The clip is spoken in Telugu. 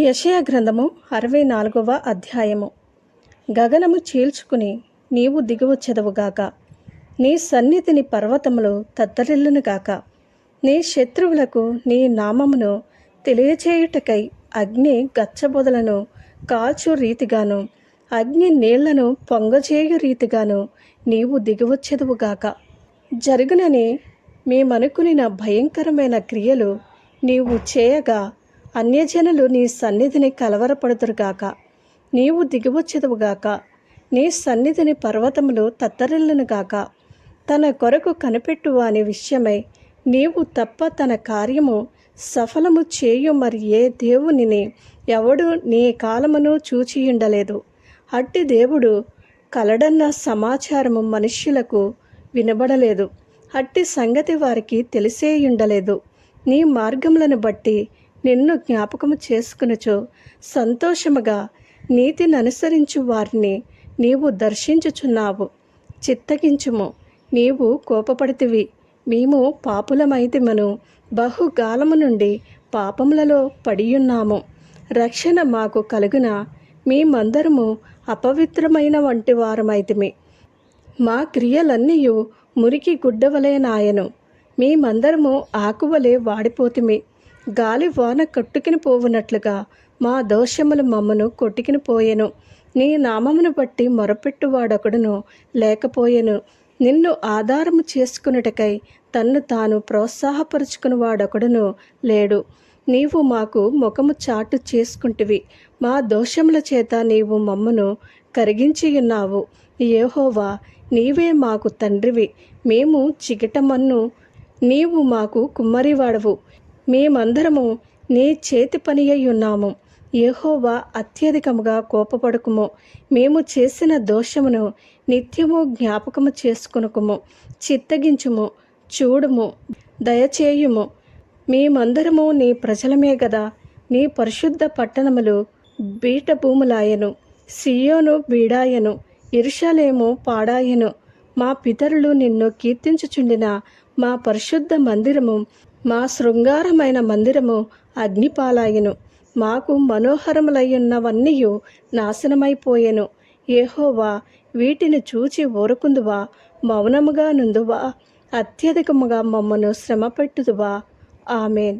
యషయ గ్రంథము అరవై నాలుగవ అధ్యాయము. గగనము చీల్చుకుని నీవు దిగువ చెదవుగాక నీ సన్నిధిని పర్వతములు తత్తరిల్లునుగాక నీ శత్రువులకు నీ నామమును తెలియచేయుటకై అగ్ని గచ్చబొదలను కాల్చు రీతిగాను అగ్ని నీళ్ళను పొంగజేయు రీతిగాను నీవు దిగువచ్చెదవుగాక జరుగునని మేమనుకునిన భయంకరమైన క్రియలు నీవు చేయగా అన్యజనులు నీ సన్నిధిని కలవరపడుదురుగాక నీవు దిగివచ్చెదవుగాక నీ సన్నిధిని పర్వతములు తత్తరిల్లునుగాక తన కొరకు కనిపెట్టు అనే విషయమై నీవు తప్ప తన కార్యము సఫలము చేయు మరి ఏ దేవునిని ఎవడు నీ కాలమును చూచియుండలేదు. అట్టి దేవుడు కలడన్న సమాచారము మనుష్యులకు వినబడలేదు. అట్టి సంగతి వారికి తెలిసేయుండలేదు. నీ మార్గములను బట్టి నిన్ను జ్ఞాపకము చేసుకునుచు సంతోషముగా నీతిని అనుసరించు వారిని నీవు దర్శించుచున్నావు. చిత్తగించుము. నీవు కోపపడితివి. మేము పాపులమైతిమను. బహుగాలము నుండి పాపములలో పడియున్నాము. రక్షణ మాకు కలుగున మేమందరము అపవిత్రమైన వంటి వారమైతిమి. మా క్రియలన్నీయు మురికి గుడ్డవలే నాయను. మేమందరము ఆకువలే వాడిపోతిమి. గాలి వాన కట్టుకుని పోవునట్లుగా మా దోషములు మమ్మను కొట్టుకుని పోయెను. నీ నామమును బట్టి మొరపెట్టువాడొకడును లేకపోయెను. నిన్ను ఆధారము చేసుకున్నటకై తన్ను తాను ప్రోత్సాహపరుచుకుని వాడొకడును లేడు. నీవు మాకు ముఖము చాటు చేసుకుంటివి. మా దోషముల చేత నీవు మమ్మను కరిగించియున్నావు. ఏహోవా నీవే మాకు తండ్రివి. మేము చిగటమన్ను నీవు మాకు కుమ్మరివాడవు. మేమందరము నీ చేతి పని అయి ఉన్నాము. యహోవా అత్యధికముగా కోపపడుకుము. మేము చేసిన దోషమును నిత్యము జ్ఞాపకము చేసుకునుకుము. చిత్తగించుము చూడుము దయచేయుము. మేమందరము నీ ప్రజలమే గదా. నీ పరిశుద్ధ పట్టణములు బీట భూములాయను సియోను బీడాయను. ఇరుషలేము పాడాయను. మా పితరులు నిన్ను కీర్తించుచుండిన మా పరిశుద్ధ మందిరము మా శృంగారమైన మందిరము అగ్నిపాలాయను. మాకు మనోహరములయ్యున్నవన్నీయు నాశనమైపోయెను. ఏహోవా వీటిని చూచి ఊరుకుందువా మౌనముగా నుందువా అత్యధికముగా మమ్మను శ్రమ పెట్టుదువా ఆమెన్.